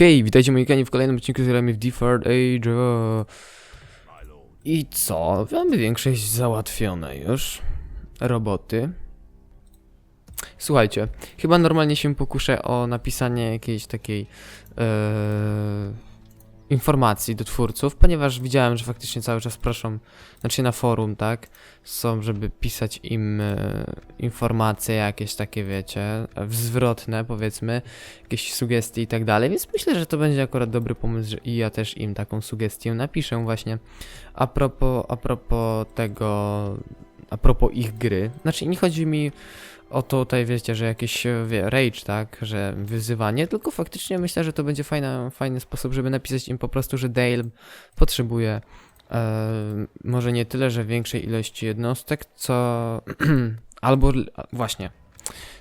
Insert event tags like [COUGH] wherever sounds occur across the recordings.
Hej, witajcie moi kochani w kolejnym odcinku z w Deferred Age. I co? Mamy większość załatwione już. Roboty. Słuchajcie, chyba normalnie się pokuszę o napisanie jakiejś takiej e, informacji do twórców, ponieważ widziałem, że faktycznie cały czas proszą, znaczy na forum, tak, są, żeby pisać im e, informacje jakieś takie, wiecie, zwrotne powiedzmy, jakieś sugestie i tak dalej, więc myślę, że to będzie akurat dobry pomysł, i ja też im taką sugestię napiszę właśnie a propos, a propos tego, a propos ich gry. Znaczy nie chodzi mi o tutaj, wiecie, że jakiś e, wie, rage, tak, że wyzywanie, tylko faktycznie myślę, że to będzie fajna, fajny sposób, żeby napisać im po prostu, że Dale potrzebuje e, może nie tyle, że większej ilości jednostek, co [CLEARS THROAT] albo właśnie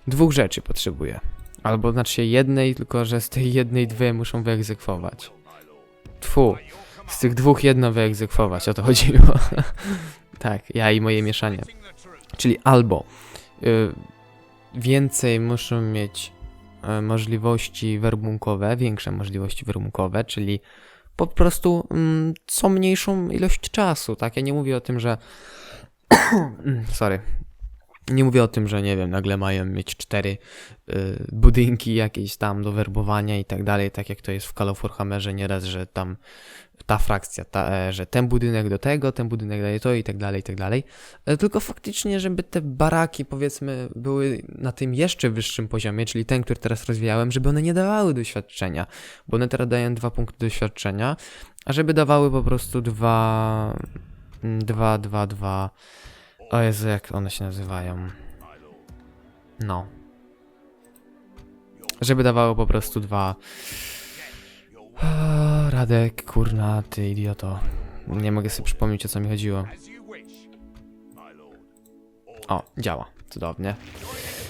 dwóch rzeczy potrzebuje. Albo znaczy jednej, tylko że z tej jednej dwie muszą wyegzekwować. Tfu. Z tych dwóch jedno wyegzekwować, o to chodziło. [LAUGHS] tak, ja i moje mieszanie. Czyli albo y, więcej muszą mieć y, możliwości werbunkowe, większe możliwości werbunkowe, czyli po prostu mm, co mniejszą ilość czasu, tak? Ja nie mówię o tym, że [COUGHS] sorry. Nie mówię o tym, że nie wiem, nagle mają mieć cztery y, budynki jakieś tam do werbowania i tak dalej, tak jak to jest w Call of Warhammerze nieraz, że tam ta frakcja, ta, e, że ten budynek do tego, ten budynek daje to i tak dalej, i tak dalej. E, Tylko faktycznie, żeby te baraki, powiedzmy, były na tym jeszcze wyższym poziomie, czyli ten, który teraz rozwijałem, żeby one nie dawały doświadczenia, bo one teraz dają dwa punkty doświadczenia, a żeby dawały po prostu dwa, dwa, dwa, dwa, o Jezu, jak one się nazywają? No. Żeby dawało po prostu dwa... O, Radek, kurna, ty idioto. Nie mogę sobie przypomnieć, o co mi chodziło. O, działa. Cudownie.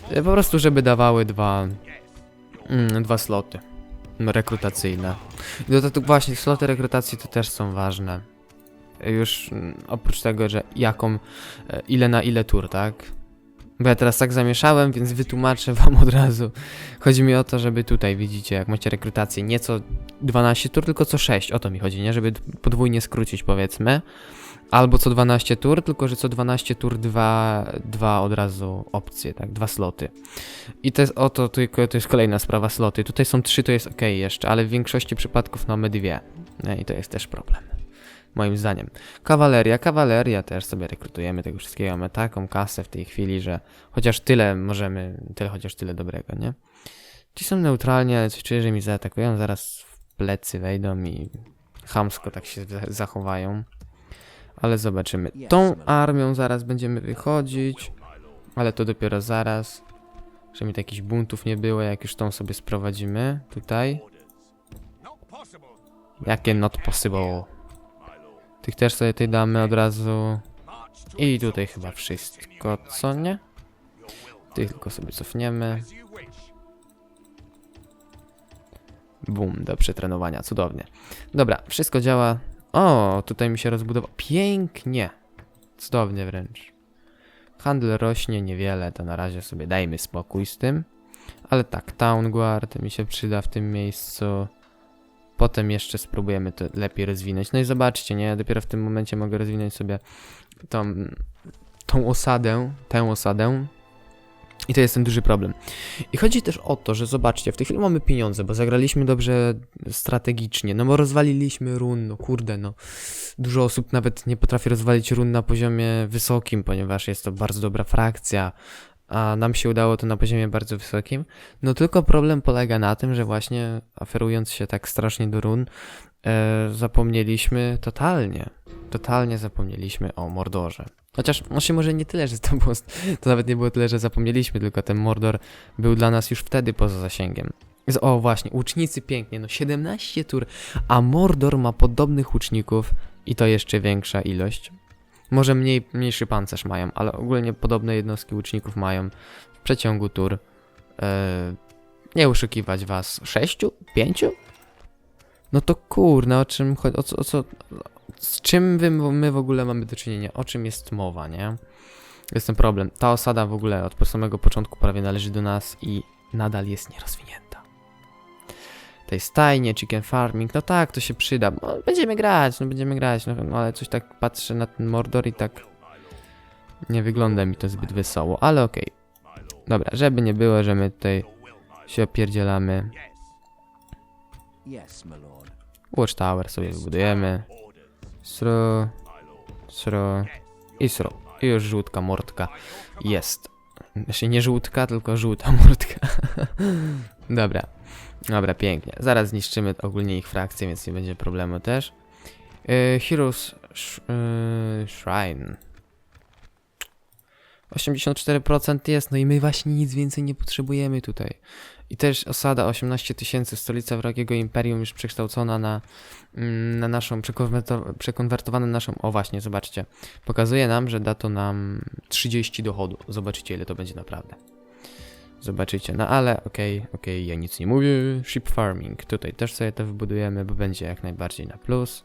E, Po prostu, żeby dawały dwa... Mm, dwa sloty. Rekrutacyjne. I do tego właśnie, sloty rekrutacji to też są ważne. Już mm, oprócz tego, że jaką, e, ile na ile tur, tak? Bo ja teraz tak zamieszałem, więc wytłumaczę wam od razu. Chodzi mi o to, żeby tutaj, widzicie, jak macie rekrutację, nie co 12 tur, tylko co 6, o to mi chodzi, nie? Żeby podwójnie skrócić, powiedzmy. Albo co 12 tur, tylko że co 12 tur dwa, dwa od razu opcje, tak? Dwa sloty. I to jest o to, tylko to jest kolejna sprawa, sloty. Tutaj są trzy, to jest ok jeszcze, ale w większości przypadków mamy dwie. Nie? I to jest też problem. Moim zdaniem. Kawaleria, kawaleria też sobie rekrutujemy tego wszystkiego. Mamy taką kasę w tej chwili, że chociaż tyle możemy, tyle chociaż tyle dobrego, nie? Ci są neutralni, ale coś czuję, że mi zaatakują, zaraz w plecy wejdą i chamsko tak się za- zachowają. Ale zobaczymy. Tą armią zaraz będziemy wychodzić, ale to dopiero zaraz. Żeby jakichś buntów nie było, jak już tą sobie sprowadzimy tutaj. Jakie not possible. Tych też sobie tutaj damy od razu. I tutaj chyba wszystko, co nie? Tych tylko sobie cofniemy. Bum, do przetrenowania, cudownie. Dobra, wszystko działa. O, tutaj mi się rozbudowało. Pięknie. Cudownie wręcz. Handel rośnie niewiele, to na razie sobie dajmy spokój z tym. Ale tak, Town Guard mi się przyda w tym miejscu. Potem jeszcze spróbujemy to lepiej rozwinąć. No i zobaczcie, nie? Dopiero w tym momencie mogę rozwinąć sobie tą, tą osadę, tę osadę. I to jest ten duży problem. I chodzi też o to, że zobaczcie, w tej chwili mamy pieniądze, bo zagraliśmy dobrze strategicznie, no bo rozwaliliśmy run, no kurde, no. Dużo osób nawet nie potrafi rozwalić run na poziomie wysokim, ponieważ jest to bardzo dobra frakcja, a nam się udało to na poziomie bardzo wysokim. No tylko problem polega na tym, że właśnie aferując się tak strasznie do run, e, zapomnieliśmy totalnie, totalnie zapomnieliśmy o Mordorze. Chociaż właśnie może nie tyle, że to było, to nawet nie było tyle, że zapomnieliśmy, tylko ten Mordor był dla nas już wtedy poza zasięgiem. O właśnie, łucznicy pięknie, no 17 tur, a Mordor ma podobnych łuczników i to jeszcze większa ilość. Może mniej, mniejszy pancerz mają, ale ogólnie podobne jednostki łuczników mają w przeciągu tur. E, nie oszukiwać was. Sześciu? Pięciu? No to kurna, o czym chodzi? O co, o co, z czym my w ogóle mamy do czynienia? O czym jest mowa, nie? Jest ten problem. Ta osada w ogóle od samego początku prawie należy do nas i nadal jest nierozwinięta. Tej stajnie, chicken farming, no tak, to się przyda. No, będziemy grać, no będziemy grać, no, no ale coś tak patrzę na ten Mordor i tak nie wygląda mi to zbyt wesoło, ale okej. Dobra, żeby nie było, że my tutaj się opierdzielamy. Watchtower sobie wybudujemy. Sro, sro i sro. I już żółtka mordka jest. Znaczy nie żółtka, tylko żółta mordka. [LAUGHS] Dobra. Dobra, pięknie. Zaraz zniszczymy ogólnie ich frakcję, więc nie będzie problemu też. Yy, Heroes sh, yy, Shrine. 84% jest, no i my właśnie nic więcej nie potrzebujemy tutaj. I też osada 18 tysięcy, stolica wrogiego imperium już przekształcona na, mm, na naszą, przekonwerto- przekonwertowana na naszą, o właśnie, zobaczcie. Pokazuje nam, że da to nam 30 dochodu. Zobaczycie ile to będzie naprawdę. Zobaczycie, no ale okej, okej, ja nic nie mówię. Sheep farming, tutaj też sobie to wybudujemy, bo będzie jak najbardziej na plus.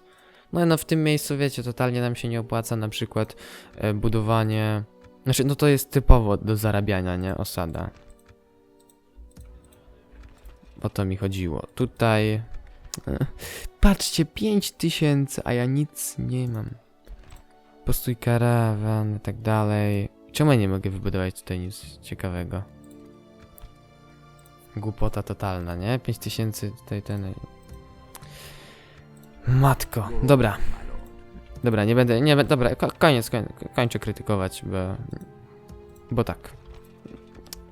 No no w tym miejscu, wiecie, totalnie nam się nie opłaca na przykład e, budowanie... Znaczy, no to jest typowo do zarabiania, nie? Osada. O to mi chodziło. Tutaj... e, Patrzcie, 5000, a ja nic nie mam. Postój karawan i tak dalej. Czemu ja nie mogę wybudować tutaj nic ciekawego? Głupota totalna, nie? 5000 tutaj ten... Matko, dobra. Dobra, nie będę, nie będę, dobra, ko koniec, koń, kończę krytykować, bo... Bo tak.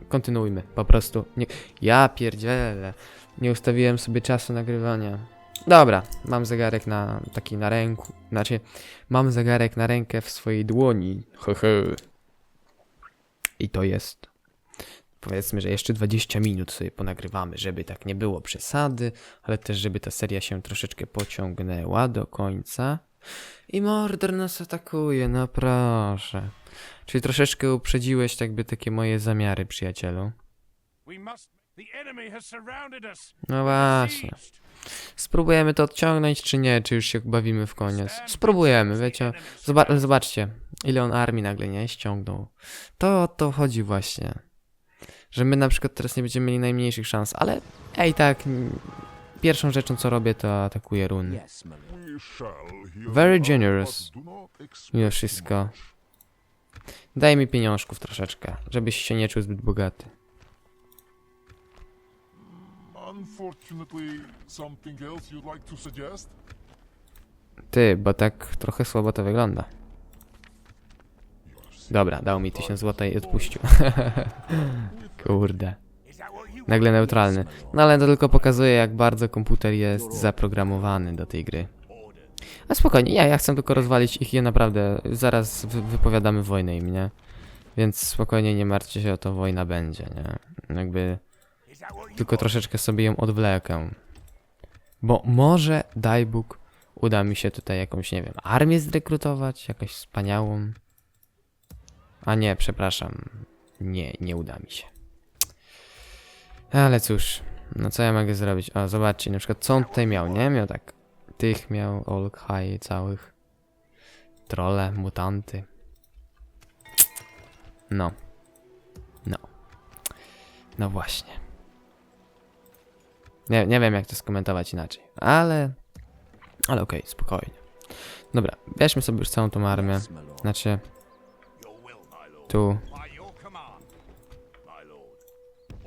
Kontynuujmy, po prostu. Nie, ja pierdzielę. Nie ustawiłem sobie czasu nagrywania. Dobra, mam zegarek na taki na ręku. Znaczy, mam zegarek na rękę w swojej dłoni. Hehe. I to jest. Powiedzmy, że jeszcze 20 minut sobie ponagrywamy, żeby tak nie było przesady, ale też żeby ta seria się troszeczkę pociągnęła do końca. I Mordor nas atakuje, no proszę. Czyli troszeczkę uprzedziłeś jakby takie moje zamiary, przyjacielu. No właśnie. Spróbujemy to odciągnąć, czy nie? Czy już się bawimy w koniec? Spróbujemy, wiecie. Zoba zobaczcie, ile on armii nagle nie ściągnął. To o to chodzi właśnie. Że my na przykład teraz nie będziemy mieli najmniejszych szans, ale ej tak, pierwszą rzeczą co robię to atakuję run. Yes, my lord. We shall hear Very generous. Mimo wszystko. Daj mi pieniążków troszeczkę, żebyś się nie czuł zbyt bogaty. Ty, bo tak trochę słabo to wygląda. Dobra, dał mi 1000 zł i odpuścił. [LAUGHS] Kurde. Nagle neutralny. No ale to tylko pokazuje, jak bardzo komputer jest zaprogramowany do tej gry. A spokojnie, ja, ja chcę tylko rozwalić ich i naprawdę zaraz wy wypowiadamy wojnę im, nie? Więc spokojnie nie martwcie się o to, wojna będzie, nie? Jakby tylko troszeczkę sobie ją odwlekę. Bo może, daj Bóg, uda mi się tutaj jakąś, nie wiem, armię zrekrutować, jakąś wspaniałą. A nie, przepraszam. Nie, nie uda mi się. Ale cóż, no co ja mogę zrobić? O, zobaczcie, na przykład co on tutaj miał, nie? Miał tak, tych miał, Olk High całych. Trolle, mutanty. No. No. No właśnie. Nie, nie wiem jak to skomentować inaczej, ale... Ale okej, spokojnie. Dobra, weźmy sobie już całą tą armię. Znaczy, tu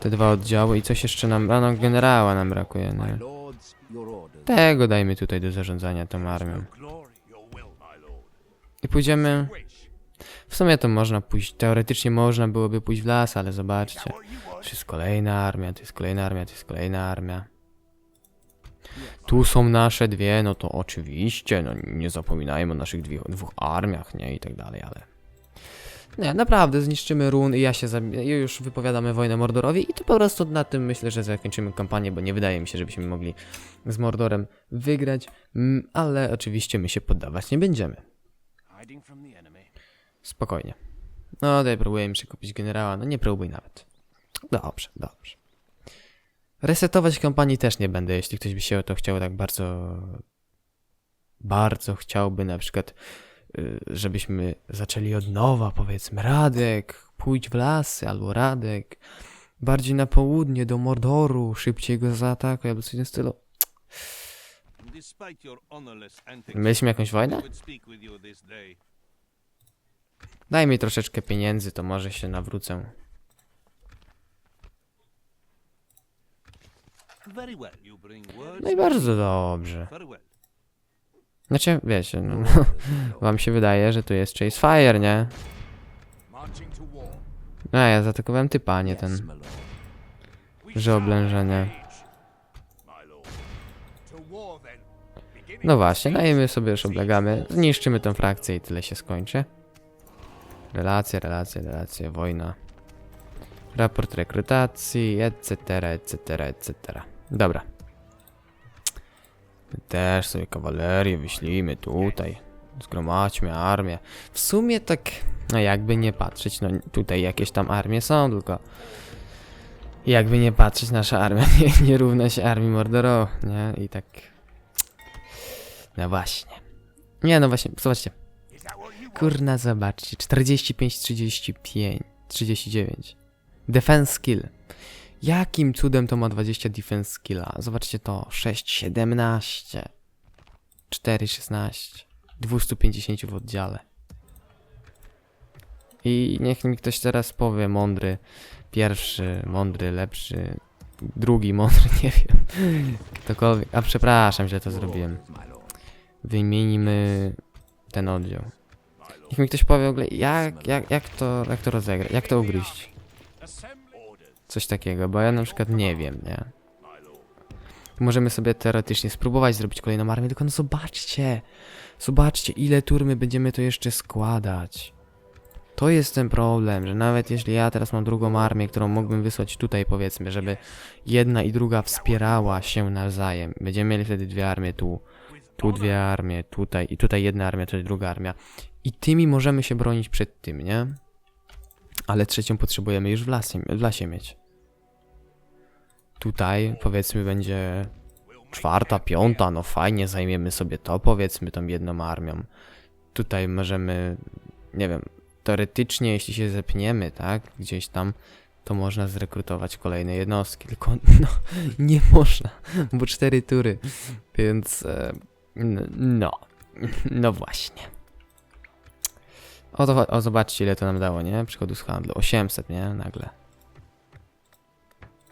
te dwa oddziały i coś jeszcze nam... No, generała nam brakuje, nie? orders. Tego dajmy tutaj do zarządzania tą armią. I pójdziemy... W sumie to można pójść, teoretycznie można byłoby pójść w las, ale zobaczcie. To jest kolejna armia, to jest kolejna armia, to jest kolejna armia. Tu są nasze dwie, no to oczywiście, no nie zapominajmy o naszych dwie, dwóch armiach, nie, i tak dalej, ale... Nie, naprawdę, zniszczymy run i ja się już wypowiadamy wojnę Mordorowi i to po prostu na tym myślę, że zakończymy kampanię, bo nie wydaje mi się, żebyśmy mogli z Mordorem wygrać, ale oczywiście my się poddawać nie będziemy. Spokojnie. No, daj, próbuję mi przekupić generała. No nie próbuj nawet. Dobrze, dobrze. Resetować kampanii też nie będę, jeśli ktoś by się o to chciał tak bardzo... Bardzo chciałby na przykład, żebyśmy zaczęli od nowa, powiedzmy, Radek, pójdź w lasy, albo Radek, Bardziej na południe, do Mordoru. Szybciej go zaatakuj, albo coś w tym stylu. Mieliśmy jakąś wojnę? Daj mi troszeczkę pieniędzy, to może się nawrócę. No i bardzo dobrze. Znaczy, wiecie, no, [LAUGHS] wam się wydaje, że tu jest Chase Fire, nie? No ja zaatakowałem typa, a nie ten. Że oblężenie. No właśnie, no i my sobie już oblegamy. Zniszczymy tę frakcję i tyle się skończy. Relacje, relacje, relacje, wojna. Raport rekrutacji, etc., etc., etc. Dobra. My też sobie kawalerię wyślijmy tutaj. Zgromadźmy armię. W sumie tak, no jakby nie patrzeć, no tutaj jakieś tam armie są, tylko... Jakby nie patrzeć, nasza armia [LAUGHS] nie, nie równa się armii Mordoro, nie? I tak... No właśnie. Nie, no właśnie, zobaczcie. Kurna, zobaczcie. 45, 35, 39. Defense skill. Jakim cudem to ma 20 defense skilla? Zobaczcie to. 6, 17. 4, 16. 250 w oddziale. I niech mi ktoś teraz powie, mądry, pierwszy, mądry, lepszy, drugi, mądry, [LAUGHS] nie wiem. Ktokolwiek. A przepraszam, źle to zrobiłem. Wymienimy ten oddział. Niech mi ktoś powie w ogóle, jak, jak, jak, to, jak to rozegrać, jak to ugryźć. Coś takiego, bo ja na przykład nie wiem, nie? Możemy sobie teoretycznie spróbować zrobić kolejną armię, tylko no zobaczcie, zobaczcie ile tur my będziemy to jeszcze składać. To jest ten problem, że nawet jeśli ja teraz mam drugą armię, którą mógłbym wysłać tutaj powiedzmy, żeby jedna i druga wspierała się nawzajem. Będziemy mieli wtedy dwie armie tu, tu dwie armie, tutaj i tutaj jedna armia, tutaj druga armia. I tymi możemy się bronić przed tym, nie? Ale trzecią potrzebujemy już w lasie, w lasie mieć. Tutaj powiedzmy będzie czwarta, piąta, no fajnie, zajmiemy sobie to powiedzmy tą jedną armią. Tutaj możemy, nie wiem, teoretycznie jeśli się zepniemy, tak, gdzieś tam, to można zrekrutować kolejne jednostki, tylko [LAUGHS] no, nie można, bo cztery tury, więc e, no, [LAUGHS] no właśnie. O, to, o, zobaczcie ile to nam dało, nie? Przychodu z handlu, 800, nie? Nagle.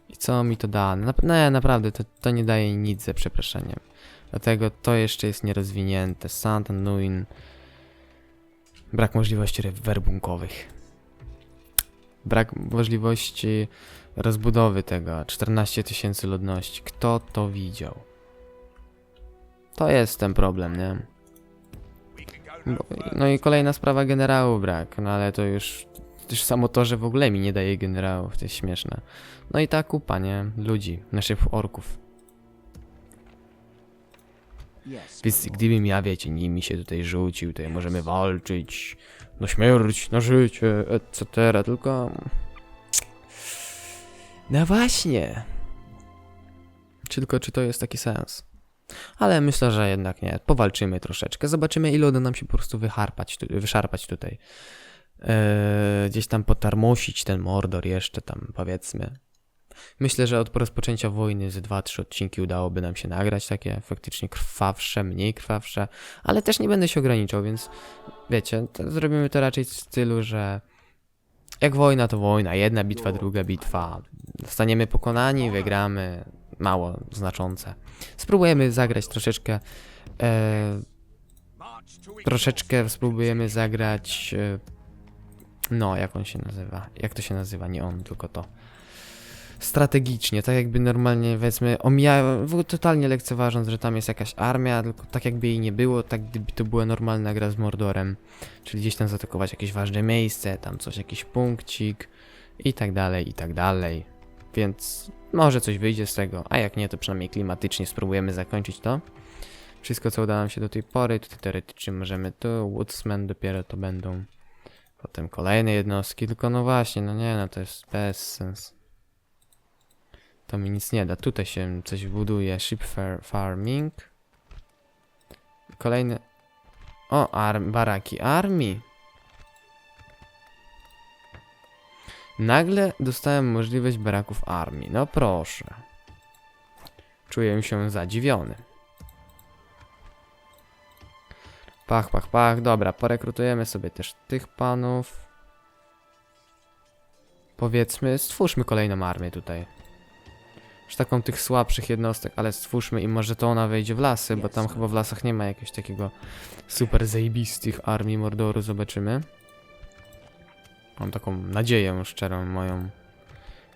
I co mi to da? Nap nie, naprawdę, to, to nie daje nic ze przeproszeniem. Dlatego to jeszcze jest nierozwinięte. Sant Nuin. Brak możliwości werbunkowych. Brak możliwości rozbudowy tego. 14 tysięcy ludności. Kto to widział? To jest ten problem, nie? No i kolejna sprawa generału brak, no ale to już, już samo to, że w ogóle mi nie daje generałów, to jest śmieszne. No i ta kupa, nie? Ludzi, naszych orków. Więc gdybym ja, wiecie, nimi się tutaj rzucił, to możemy walczyć na śmierć, na życie, etc. Tylko... No właśnie. Czy tylko, czy to jest taki sens? Ale myślę, że jednak nie. Powalczymy troszeczkę. Zobaczymy, ile uda nam się po prostu wyharpać, wyszarpać tutaj. Eee, gdzieś tam potarmosić ten Mordor jeszcze tam, powiedzmy. Myślę, że od rozpoczęcia wojny ze 2-3 odcinki udałoby nam się nagrać takie faktycznie krwawsze, mniej krwawsze, ale też nie będę się ograniczał, więc wiecie, to zrobimy to raczej w stylu, że jak wojna to wojna, jedna bitwa, druga bitwa. Zostaniemy pokonani, wygramy, mało znaczące. Spróbujemy zagrać troszeczkę. E, troszeczkę spróbujemy zagrać. E, no, jak on się nazywa? Jak to się nazywa? Nie on, tylko to. Strategicznie, tak jakby normalnie, powiedzmy, omijałem, totalnie lekceważąc, że tam jest jakaś armia, tylko tak jakby jej nie było, tak gdyby to była normalna gra z Mordorem. Czyli gdzieś tam zaatakować jakieś ważne miejsce, tam coś, jakiś punkcik i tak dalej, i tak dalej. Więc może coś wyjdzie z tego, a jak nie, to przynajmniej klimatycznie spróbujemy zakończyć to. Wszystko, co udało nam się do tej pory, tutaj teoretycznie możemy tu, Woodsman dopiero to będą. Potem kolejne jednostki, tylko no właśnie, no nie, no to jest bez sens. To mi nic nie da. Tutaj się coś buduje. Far farming. Kolejny. O, arm baraki armii. Nagle dostałem możliwość baraków armii. No proszę. Czuję się zadziwiony. Pach, pach, pach. Dobra, porekrutujemy sobie też tych panów. Powiedzmy, stwórzmy kolejną armię tutaj. Już taką tych słabszych jednostek, ale stwórzmy i może to ona wejdzie w lasy, bo tam chyba w lasach nie ma jakiegoś takiego super zajebistych armii Mordoru. Zobaczymy. Mam taką nadzieję szczerą moją,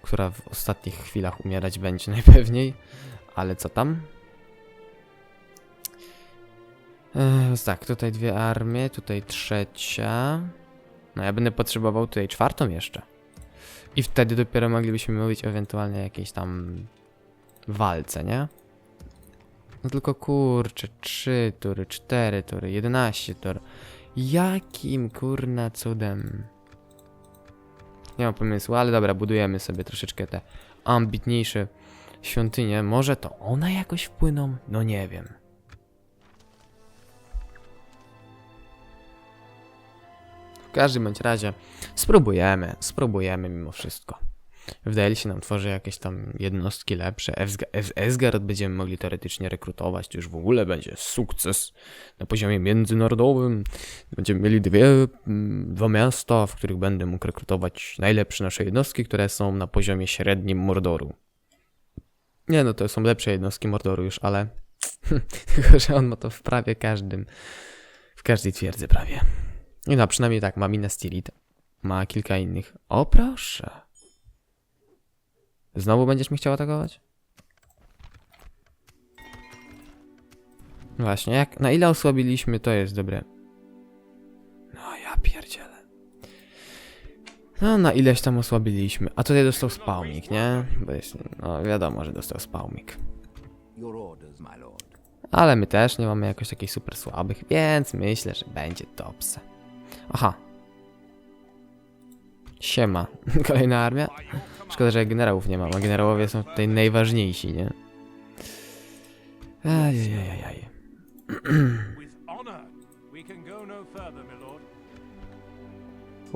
która w ostatnich chwilach umierać będzie [LAUGHS] najpewniej. Ale co tam? Eee, tak, tutaj dwie armie, tutaj trzecia. No ja będę potrzebował tutaj czwartą jeszcze. I wtedy dopiero moglibyśmy mówić o ewentualnie jakiejś tam walce, nie? No tylko kurczę, trzy tury, cztery tury, 11 tur. Jakim kurna cudem? Nie mam pomysłu, ale dobra, budujemy sobie troszeczkę te ambitniejsze świątynie. Może to one jakoś wpłyną? No nie wiem. W każdym bądź razie spróbujemy, spróbujemy mimo wszystko. W się nam tworzy jakieś tam jednostki lepsze. Es- Esgard będziemy mogli teoretycznie rekrutować. To już w ogóle będzie sukces na poziomie międzynarodowym. Będziemy mieli dwie, mm, dwa miasta, w których będę mógł rekrutować najlepsze nasze jednostki, które są na poziomie średnim Mordoru. Nie no, to są lepsze jednostki Mordoru już, ale [LAUGHS] tylko, że on ma to w prawie każdym, w każdej twierdzy prawie. I no, przynajmniej tak, ma Minas Tirith, ma kilka innych. O proszę. Znowu będziesz mi chciał atakować? Właśnie, jak, na ile osłabiliśmy, to jest dobre. No ja pierdzielę. No, na ileś tam osłabiliśmy. A tutaj dostał spałmik, nie? Bo jest, no wiadomo, że dostał spałmik. Ale my też nie mamy jakoś takich super słabych, więc myślę, że będzie dobrze. Aha. Siema. [LAUGHS] Kolejna armia? Szkoda, że generałów nie mam, a generałowie są tutaj najważniejsi, nie? Ajajajaj. [CLEARS THROAT]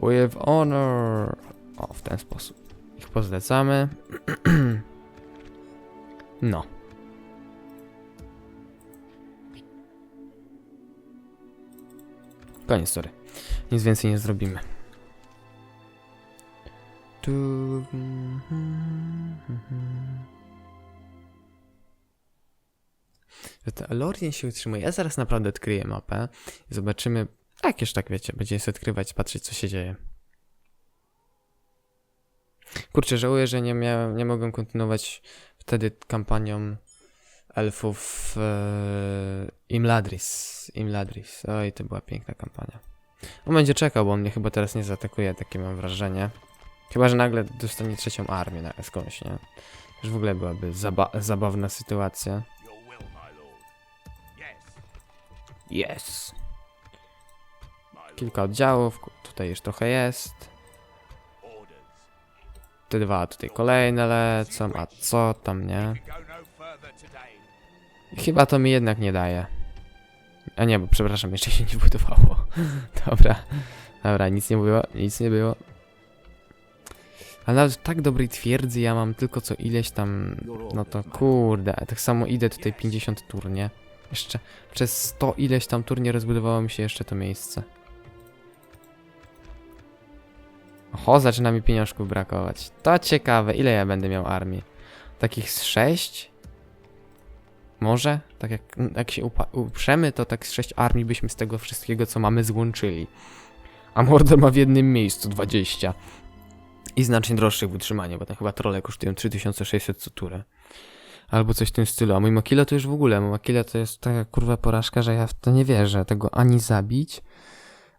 With honor. O, w ten sposób. Ich pozlecamy. [CLEARS THROAT] no. Koniec, sorry. Nic więcej nie zrobimy. Tu... Że ten Lorien się utrzymuje. Ja zaraz naprawdę odkryję mapę i zobaczymy. Jakież tak wiecie, będzie sobie odkrywać, patrzeć co się dzieje. Kurczę, żałuję, że nie miałem, nie mogłem kontynuować wtedy kampanią elfów e, Imladris. Imladris. Oj, to była piękna kampania. On będzie czekał, bo on mnie chyba teraz nie zaatakuje, takie mam wrażenie. Chyba, że nagle dostanie trzecią armię na skądś, nie? Już w ogóle byłaby zaba zabawna sytuacja. Yes. Kilka oddziałów, tutaj już trochę jest. Te dwa tutaj kolejne lecą, a co tam, nie? Chyba to mi jednak nie daje. A nie, bo przepraszam, jeszcze się nie budowało. [LAUGHS] Dobra, dobra, nic nie było, nic nie było. Ale nawet w tak dobrej twierdzy ja mam tylko co ileś tam, no to kurde, tak samo idę tutaj 50 turnie. Jeszcze przez 100 ileś tam turnie rozbudowało mi się jeszcze to miejsce. Oho, zaczyna mi pieniążków brakować. To ciekawe, ile ja będę miał armii? Takich z 6? Może? Tak jak, jak się uprzemy, to tak z 6 armii byśmy z tego wszystkiego, co mamy, złączyli. A Mordor ma w jednym miejscu 20. I znacznie droższych w utrzymaniu, bo tam chyba trole kosztują 3600 co turę. Albo coś w tym stylu. A mój Makila to już w ogóle. Makila to jest taka kurwa porażka, że ja w to nie wierzę. Tego ani zabić,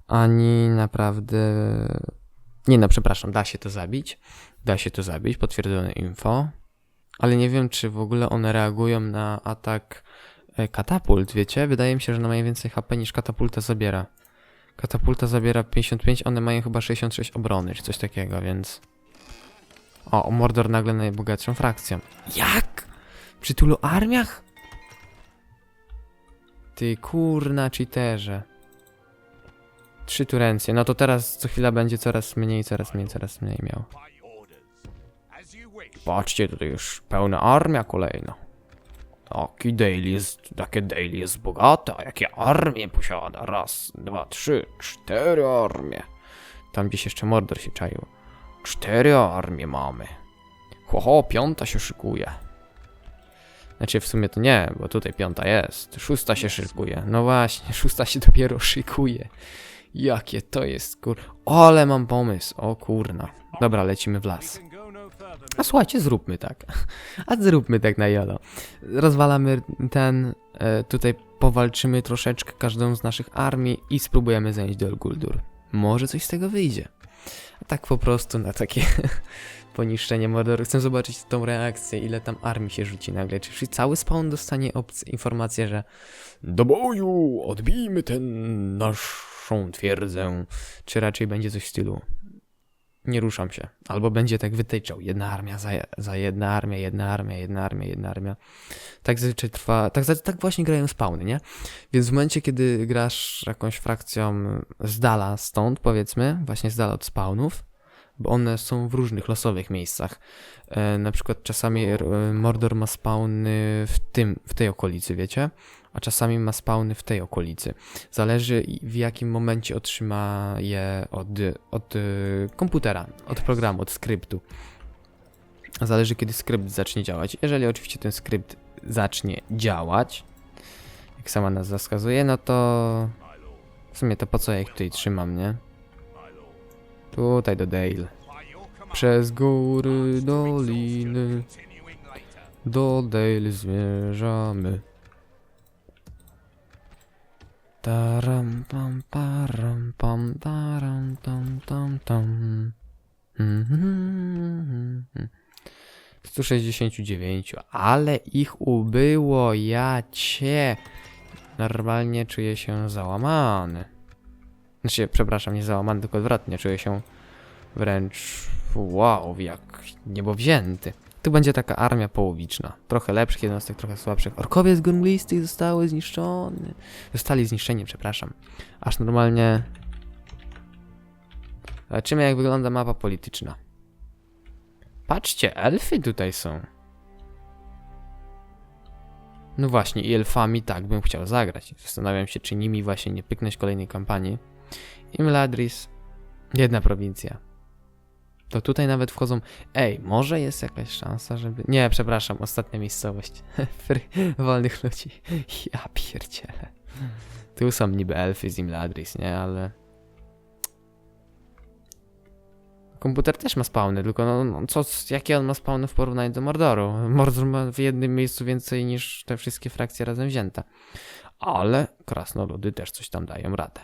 ani naprawdę... Nie no, przepraszam, da się to zabić. Da się to zabić, potwierdzone info. Ale nie wiem, czy w ogóle one reagują na atak e, katapult, wiecie? Wydaje mi się, że one mają więcej HP niż katapulta zabiera. Katapulta zabiera 55, one mają chyba 66 obrony, czy coś takiego, więc... O, Mordor nagle najbogatszą frakcją. Jak? Przy tylu armiach? Ty kurna cheaterze. Trzy turencje, no to teraz co chwila będzie coraz mniej, coraz mniej, coraz mniej miał. Patrzcie, tutaj już pełna armia kolejna. Taki daily jest, takie daily jest bogate, a jakie armie posiada? Raz, dwa, trzy, cztery armie. Tam gdzieś jeszcze Mordor się czaił. Cztery armie mamy. Ho, ho, piąta się szykuje. Znaczy w sumie to nie, bo tutaj piąta jest. Szósta się szykuje. No właśnie, [LAUGHS] szósta się dopiero szykuje. Jakie to jest kur... Ale mam pomysł. O kurna. Dobra, lecimy w las. Can go no further. A słuchajcie, zróbmy tak. [LAUGHS] A zróbmy tak na jolo. Rozwalamy ten, e, tutaj powalczymy troszeczkę każdą z naszych armii i spróbujemy zająć Dol Guldur. Może coś z tego wyjdzie. A tak po prostu na takie [LAUGHS] poniszczenie Mordoru. Chcę zobaczyć tą reakcję, ile tam armii się rzuci nagle. Czy cały spawn dostanie informację, że do boju, odbijmy ten naszą twierdzę. Czy raczej będzie coś w stylu nie ruszam się. Albo będzie tak wytyczał. Jedna armia za, za jedna armia, jedna armia, jedna armia, jedna armia. Tak zazwyczaj trwa. Tak, tak właśnie grają spawny, nie? Więc w momencie, kiedy grasz jakąś frakcją z dala stąd, powiedzmy, właśnie z dala od spawnów, bo one są w różnych losowych miejscach. E, na przykład czasami e, Mordor ma spawny w tym, w tej okolicy, wiecie? A czasami ma spawny w tej okolicy. Zależy w jakim momencie otrzyma je od, od y, komputera, od programu, od skryptu. Zależy kiedy skrypt zacznie działać. Jeżeli oczywiście ten skrypt zacznie działać, jak sama nazwa wskazuje, no to w sumie to po co ja ich tutaj trzymam, nie? Tutaj do Dale. Przez góry, doliny, do Dale zmierzamy. Taram pam param pam taram tam tam tam. Mhm. 169, ale ich ubyło, ja cię. Normalnie czuję się załamany. Znaczy, przepraszam, nie załamany, tylko odwrotnie, czuję się wręcz wow, jak niebowzięty. Tu będzie taka armia połowiczna. Trochę lepszych jednostek, trochę słabszych. Orkowie z zostały zniszczone. Zostali zniszczeni, przepraszam. Aż normalnie... Zobaczymy jak wygląda mapa polityczna. Patrzcie, elfy tutaj są. No właśnie, i elfami tak bym chciał zagrać. Zastanawiam się, czy nimi właśnie nie pyknąć kolejnej kampanii. Imladris, jedna prowincja. To tutaj nawet wchodzą. Ej, może jest jakaś szansa, żeby. Nie, przepraszam, ostatnia miejscowość. [LAUGHS] Wolnych ludzi. [LAUGHS] Ja pierdzielę. Tu są niby elfy z Imladris, nie? Ale. Komputer też ma spawny, tylko no, no co, jakie on ma spawny w porównaniu do Mordoru? Mordor ma w jednym miejscu więcej niż te wszystkie frakcje razem wzięte. Ale krasnoludy też coś tam dają radę.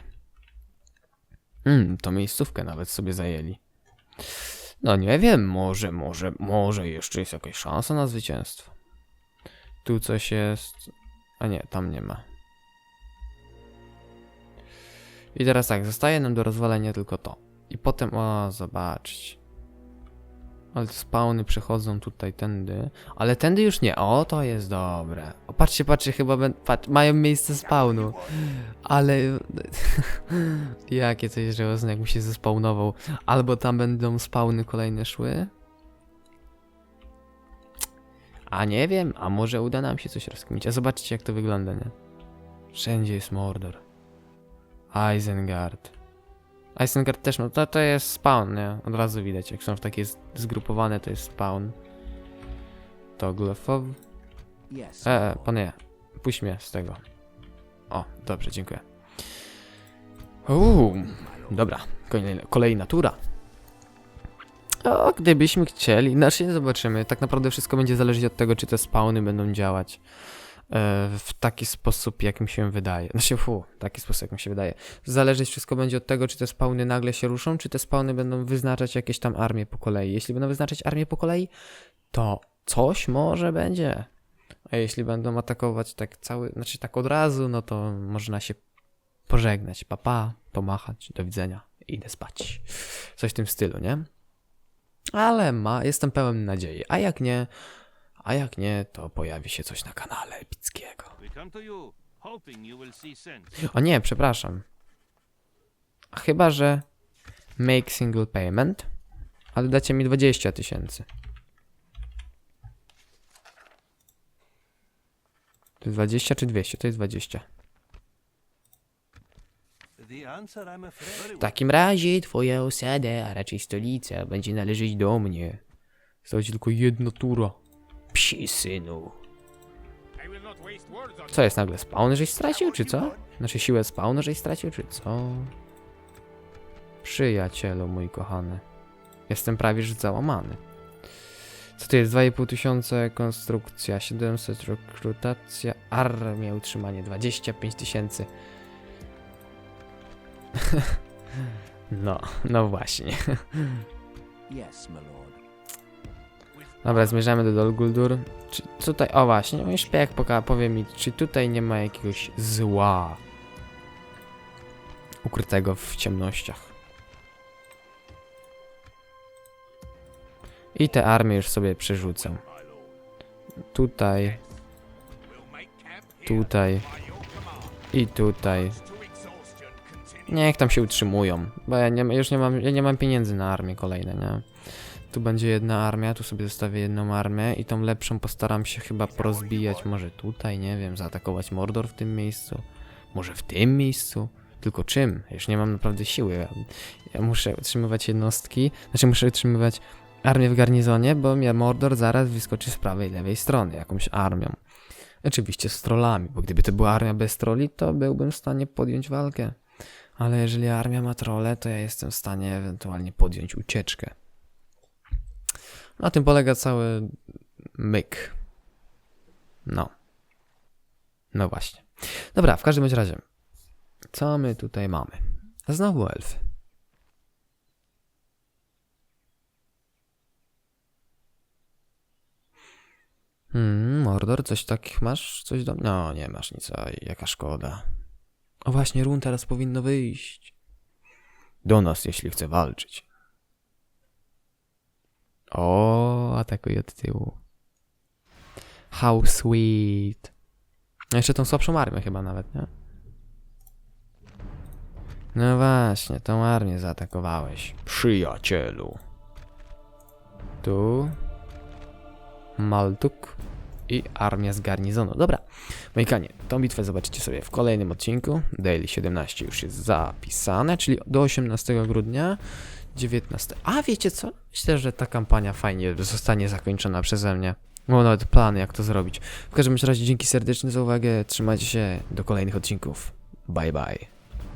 Hmm, to miejscówkę nawet sobie zajęli. No nie wiem, może, może, może jeszcze jest jakaś szansa na zwycięstwo. Tu coś jest. A nie, tam nie ma. I teraz tak, zostaje nam do rozwalenia tylko to. I potem, o, zobaczcie. Ale spawny przechodzą tutaj tędy. Ale tędy już nie. O, to jest dobre. O, patrzcie, patrzcie, chyba ben, patrz, mają miejsce spawnu. Ale... [LAUGHS] Jakie coś żałosne, jak mu się zespawnował. Albo tam będą spawny kolejne szły. A nie wiem, a może uda nam się coś rozkminić. A zobaczcie jak to wygląda, nie? Wszędzie jest Mordor. Isengard. Isengard też, no to, to jest spawn, nie? Od razu widać, jak są w takie zgrupowane, to jest spawn. To Glefow. E, e, pan nie. Puść mnie z tego. O, dobrze, dziękuję. Uuu, dobra, kolejna, kolejna tura. O, gdybyśmy chcieli, znaczy zobaczymy. Tak naprawdę wszystko będzie zależeć od tego, czy te spawny będą działać w taki sposób, jak mi się wydaje. Znaczy, fu, taki sposób, jak mi się wydaje. Zależeć wszystko będzie od tego, czy te spawny nagle się ruszą, czy te spawny będą wyznaczać jakieś tam armie po kolei. Jeśli będą wyznaczać armię po kolei, to coś może będzie. A jeśli będą atakować tak cały, znaczy tak od razu, no to można się pożegnać, papa, pomachać, do widzenia, idę spać. Coś w tym stylu, nie? Ale ma, jestem pełen nadziei. A jak nie, a jak nie, to pojawi się coś na kanale epickiego. O nie, przepraszam. Chyba, że make single payment, ale dacie mi 20 tysięcy. To jest 20 czy 200? To jest 20. W takim razie twoja osada, a raczej stolica, będzie należeć do mnie. Została tylko jedna tura. Psi synu. Co jest nagle? Spawn żeś stracił, czy co? Znaczy siłę spawn żeś stracił, czy co? Przyjacielu mój kochany. Jestem prawie że załamany. Co to jest? 2,5 tysiące, konstrukcja 700, rekrutacja, armia, utrzymanie 25 tysięcy. [LAUGHS] no, no właśnie. Yes, my lord. Dobra, zmierzamy do Dol Guldur. Czy tutaj, o właśnie, mój szpieg powie mi, czy tutaj nie ma jakiegoś zła ukrytego w ciemnościach. I te armie już sobie przerzucę. Tutaj, tutaj i tutaj. Niech tam się utrzymują, bo ja nie, już nie mam, ja nie mam pieniędzy na armię kolejne, nie? Tu będzie jedna armia, tu sobie zostawię jedną armię i tą lepszą postaram się chyba porozbijać, może tutaj, nie wiem, zaatakować Mordor w tym miejscu, może w tym miejscu, tylko czym? Już nie mam naprawdę siły, ja, ja muszę utrzymywać jednostki, znaczy muszę utrzymywać armię w garnizonie, bo mnie Mordor zaraz wyskoczy z prawej i lewej strony, jakąś armią. Oczywiście z trollami, bo gdyby to była armia bez troli, to byłbym w stanie podjąć walkę. Ale jeżeli armia ma trole, to ja jestem w stanie ewentualnie podjąć ucieczkę. Na tym polega cały myk. No. No właśnie. Dobra, w każdym razie. Co my tutaj mamy? Znowu elfy. Hmm, Mordor, coś takich masz? Coś do... No, nie masz nic, a jaka szkoda. O właśnie, run teraz powinno wyjść. Do nas, jeśli chce walczyć. O, atakuje od tyłu. How sweet. Jeszcze tą słabszą armię chyba nawet, nie? No właśnie, tą armię zaatakowałeś. Przyjacielu. Tu. Maltuk. I armia z garnizonu. Dobra, Mojkanie, tą bitwę zobaczycie sobie w kolejnym odcinku. Daily 17 już jest zapisane, czyli do 18 grudnia. 19. A wiecie co? Myślę, że ta kampania fajnie zostanie zakończona przeze mnie. Mam nawet plany, jak to zrobić. W każdym razie dzięki serdecznie za uwagę. Trzymajcie się do kolejnych odcinków. Bye bye.